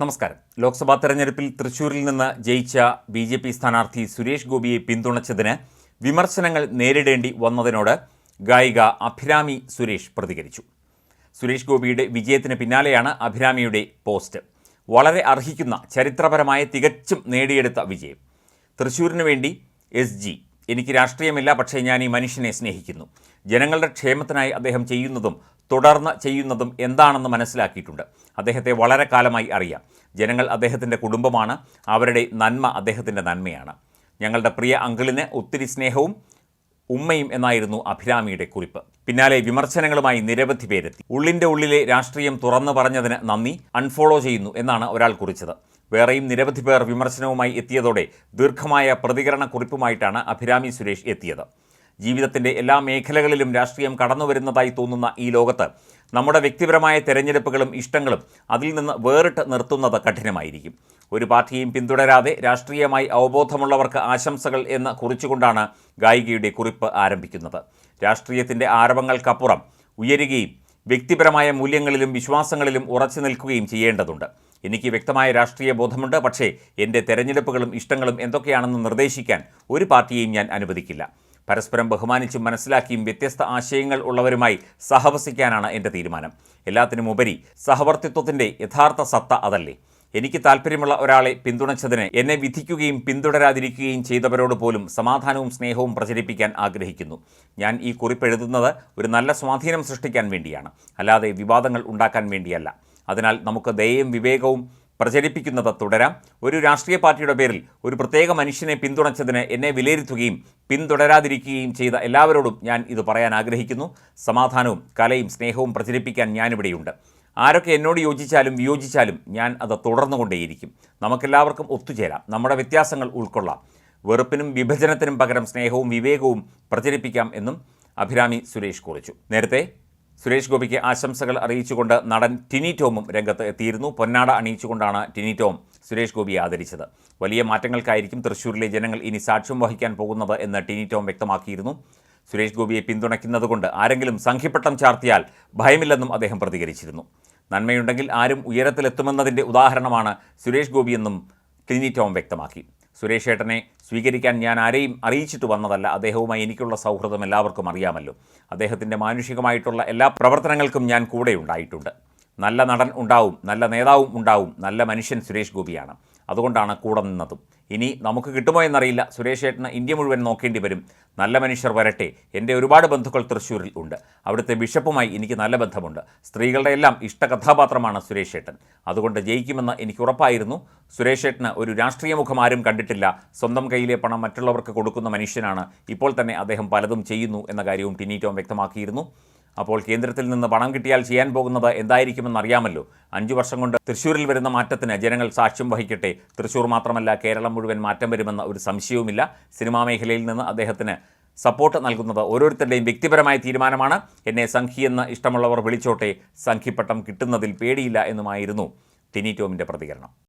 നമസ്കാരം. ലോക്സഭാ തെരഞ്ഞെടുപ്പിൽ തൃശൂരിൽ നിന്ന് ജയിച്ച ബി ജെ പി സ്ഥാനാർത്ഥി സുരേഷ് ഗോപിയെ പിന്തുണച്ചതിന് വിമർശനങ്ങൾ നേരിടേണ്ടി വന്നതിനോട് ഗായിക അഭിരാമി സുരേഷ് പ്രതികരിച്ചു. സുരേഷ് ഗോപിയുടെ വിജയത്തിന് പിന്നാലെയാണ് അഭിരാമിയുടെ പോസ്റ്റ്. വളരെ അർഹിക്കുന്ന ചരിത്രപരമായ തികച്ചും നേടിയെടുത്ത വിജയം. തൃശ്ശൂരിന് വേണ്ടി എസ് ജി. എനിക്ക് രാഷ്ട്രീയമില്ല പക്ഷേ ഞാൻ ഈ മനുഷ്യനെ സ്നേഹിക്കുന്നു. ജനങ്ങളുടെ ക്ഷേമത്തിനായി അദ്ദേഹം ചെയ്യുന്നതും തുടർന്ന് ചെയ്യുന്നതും എന്താണെന്ന് മനസ്സിലാക്കിയിട്ടുണ്ട്. അദ്ദേഹത്തെ വളരെ കാലമായി അറിയാം. ജനങ്ങൾ അദ്ദേഹത്തിന്റെ കുടുംബമാണ്. അവരുടെ നന്മ അദ്ദേഹത്തിന്റെ നന്മയാണ്. ഞങ്ങളുടെ പ്രിയ അങ്കിളിന് ഒത്തിരി സ്നേഹവും ഉമ്മയും എന്നായിരുന്നു അഭിരാമിയുടെ കുറിപ്പ്. പിന്നാലെ വിമർശനങ്ങളുമായി നിരവധി പേരെത്തി. ഉള്ളിന്റെ ഉള്ളിലെ രാഷ്ട്രീയം തുറന്നു പറഞ്ഞതിന് നന്ദി. അൺഫോളോ ചെയ്യുന്നു എന്നാണ് ഒരാൾ കുറിച്ചത്. വേറെയും നിരവധി പേർ വിമർശനവുമായി എത്തിയതോടെ ദീർഘമായ പ്രതികരണ കുറിപ്പുമായിട്ടാണ് അഭിരാമി സുരേഷ് എത്തിയത്. ജീവിതത്തിന്റെ എല്ലാ മേഖലകളിലും രാഷ്ട്രീയം കടന്നു വരുന്നതായി തോന്നുന്ന ഈ ലോകത്ത് നമ്മുടെ വ്യക്തിപരമായ തെരഞ്ഞെടുപ്പുകളും ഇഷ്ടങ്ങളും അതിൽ നിന്ന് വേറിട്ട് നിർത്തുന്നത് കഠിനമായിരിക്കും. ഒരു പാർട്ടിയും പിന്തുടരാതെ രാഷ്ട്രീയമായി അവബോധമുള്ളവർക്ക് ആശംസകൾ എന്ന് കുറിച്ചുകൊണ്ടാണ് ഗായികയുടെ കുറിപ്പ് ആരംഭിക്കുന്നത്. രാഷ്ട്രീയത്തിന്റെ ആരവങ്ങൾക്കപ്പുറം ഉയരുകയും വ്യക്തിപരമായ മൂല്യങ്ങളിലും വിശ്വാസങ്ങളിലും ഉറച്ചു നിൽക്കുകയും ചെയ്യേണ്ടതുണ്ട്. എനിക്ക് വ്യക്തമായ രാഷ്ട്രീയ ബോധമുണ്ട്. പക്ഷേ എന്റെ തെരഞ്ഞെടുപ്പുകളും ഇഷ്ടങ്ങളും എന്തൊക്കെയാണെന്ന് നിർദ്ദേശിക്കാൻ ഒരു പാർട്ടിയെയും ഞാൻ അനുവദിക്കില്ല. പരസ്പരം ബഹുമാനിച്ചും മനസ്സിലാക്കിയും വ്യത്യസ്ത ആശയങ്ങൾ ഉള്ളവരുമായി സഹവസിക്കാനാണ് എന്റെ തീരുമാനം. എല്ലാത്തിനുമുപരി സഹവർത്തിത്വത്തിന്റെ യഥാർത്ഥ സത്ത അതല്ലേ. എനിക്ക് താല്പര്യമുള്ള ഒരാളെ പിന്തുണച്ചതിന് എന്നെ വിധിക്കുകയും പിന്തുടരാതിരിക്കുകയും ചെയ്തവരോട് പോലും സമാധാനവും സ്നേഹവും പ്രചരിപ്പിക്കാൻ ആഗ്രഹിക്കുന്നു. ഞാൻ ഈ കുറിപ്പ് എഴുതുന്നത് ഒരു നല്ല സ്വാധീനം സൃഷ്ടിക്കാൻ വേണ്ടിയാണ്. അല്ലാതെ വിവാദങ്ങൾ ഉണ്ടാക്കാൻ വേണ്ടിയല്ല. അതിനാൽ നമുക്ക് ദയയും വിവേകവും പ്രചരിപ്പിക്കുന്നത് തുടരാം. ഒരു രാഷ്ട്രീയ പാർട്ടിയുടെ പേരിൽ ഒരു പ്രത്യേക മനുഷ്യനെ പിന്തുണച്ചതിന് എന്നെ വിലയിരുത്തുകയും പിന്തുടരാതിരിക്കുകയും ചെയ്ത എല്ലാവരോടും ഞാൻ ഇത് പറയാൻ ആഗ്രഹിക്കുന്നു. സമാധാനവും കലയും സ്നേഹവും പ്രചരിപ്പിക്കാൻ ഞാനിവിടെയുണ്ട്. ആരൊക്കെ എന്നോട് യോജിച്ചാലും വിയോജിച്ചാലും ഞാൻ അത് തുടർന്നുകൊണ്ടേയിരിക്കും. നമുക്കെല്ലാവർക്കും ഒത്തുചേരാം. നമ്മുടെ വ്യത്യാസങ്ങൾ ഉൾക്കൊള്ളാം. വെറുപ്പിനും വിഭജനത്തിനും പകരം സ്നേഹവും വിവേകവും പ്രചരിപ്പിക്കാം എന്നും അഭിരാമി സുരേഷ് കുറിച്ചു. നേരത്തെ സുരേഷ് ഗോപിക്ക് ആശംസകൾ അറിയിച്ചുകൊണ്ട് നടൻ ടിനി ടോമും രംഗത്ത് എത്തിയിരുന്നു. പൊന്നാട അണിയിച്ചുകൊണ്ടാണ് ടിനി ടോം സുരേഷ് ഗോപിയെ ആദരിച്ചത്. വലിയ മാറ്റങ്ങൾക്കായിരിക്കും തൃശൂരിലെ ജനങ്ങൾ ഇനി സാക്ഷ്യം വഹിക്കാൻ പോകുന്നത് എന്ന് ടിനി ടോം വ്യക്തമാക്കിയിരുന്നു. സുരേഷ് ഗോപിയെ പിന്തുണയ്ക്കുന്നതുകൊണ്ട് ആരെങ്കിലും സംഖ്യപ്പട്ടം ചാർത്തിയാൽ ഭയമില്ലെന്നും അദ്ദേഹം പ്രതികരിച്ചിരുന്നു. നന്മയുണ്ടെങ്കിൽ ആരും ഉയരത്തിലെത്തുമെന്നതിന്റെ ഉദാഹരണമാണ് സുരേഷ് ഗോപിയെന്നും ടിനി ടോം വ്യക്തമാക്കി. സുരേഷ് ഏട്ടനെ സ്വീകരിക്കാൻ ഞാൻ ആരെയും അറിയിച്ചിട്ട് വന്നതല്ല. അദ്ദേഹവുമായി എനിക്കുള്ള സൗഹൃദം എല്ലാവർക്കും അറിയാമല്ലോ. അദ്ദേഹത്തിന്റെ മാനുഷികമായിട്ടുള്ള എല്ലാ പ്രവർത്തനങ്ങൾക്കും ഞാൻ കൂടെ ഉണ്ടായിട്ടുണ്ട്. നല്ല നടൻ ഉണ്ടാവും നല്ല നേതാവും ഉണ്ടാവും നല്ല മനുഷ്യൻ സുരേഷ് ഗോപിയാണ്. അതുകൊണ്ടാണ് കൂടെ നിന്നതും. ഇനി നമുക്ക് കിട്ടുമോ എന്നറിയില്ല. സുരേഷ് ഏട്ടന് ഇന്ത്യ മുഴുവൻ നോക്കേണ്ടി വരും. നല്ല മനുഷ്യർ വരട്ടെ. എന്റെ ഒരുപാട് ബന്ധുക്കൾ തൃശ്ശൂരിൽ ഉണ്ട്. അവിടുത്തെ ബിഷപ്പുമായി എനിക്ക് നല്ല ബന്ധമുണ്ട്. സ്ത്രീകളുടെ എല്ലാം ഇഷ്ട കഥാപാത്രമാണ് സുരേഷ് ഏട്ടൻ. അതുകൊണ്ട് ജയിക്കുമെന്ന് എനിക്ക് ഉറപ്പായിരുന്നു. സുരേഷ് ഏട്ടന് ഒരു രാഷ്ട്രീയ മുഖം ആരും കണ്ടിട്ടില്ല. സ്വന്തം കയ്യിലെ പണം മറ്റുള്ളവർക്ക് കൊടുക്കുന്ന മനുഷ്യനാണ്. ഇപ്പോൾ തന്നെ അദ്ദേഹം പലതും ചെയ്യുന്നു എന്ന കാര്യവും ടിനി ടോം വ്യക്തമാക്കിയിരുന്നു. അപ്പോൾ കേന്ദ്രത്തിൽ നിന്ന് പണം കിട്ടിയാൽ ചെയ്യാൻ പോകുന്നത് എന്തായിരിക്കുമെന്ന് അറിയാമല്ലോ. അഞ്ചു വർഷം കൊണ്ട് തൃശ്ശൂരിൽ വരുന്ന മാറ്റത്തിന് ജനങ്ങൾ സാക്ഷ്യം വഹിക്കട്ടെ. തൃശ്ശൂർ മാത്രമല്ല കേരളം മുഴുവൻ മാറ്റം വരുമെന്ന ഒരു സംശയവുമില്ല. സിനിമാ മേഖലയിൽ നിന്ന് അദ്ദേഹത്തിന് സപ്പോർട്ട് നൽകുന്നത് ഓരോരുത്തരുടെയും വ്യക്തിപരമായ തീരുമാനമാണ്. എന്നെ സംഖ്യയെന്ന് ഇഷ്ടമുള്ളവർ വിളിച്ചോട്ടെ. സംഖിപ്പട്ടം കിട്ടുന്നതിൽ പേടിയില്ല എന്നുമായിരുന്നു ടിനി ടോമിന്റെ പ്രതികരണം.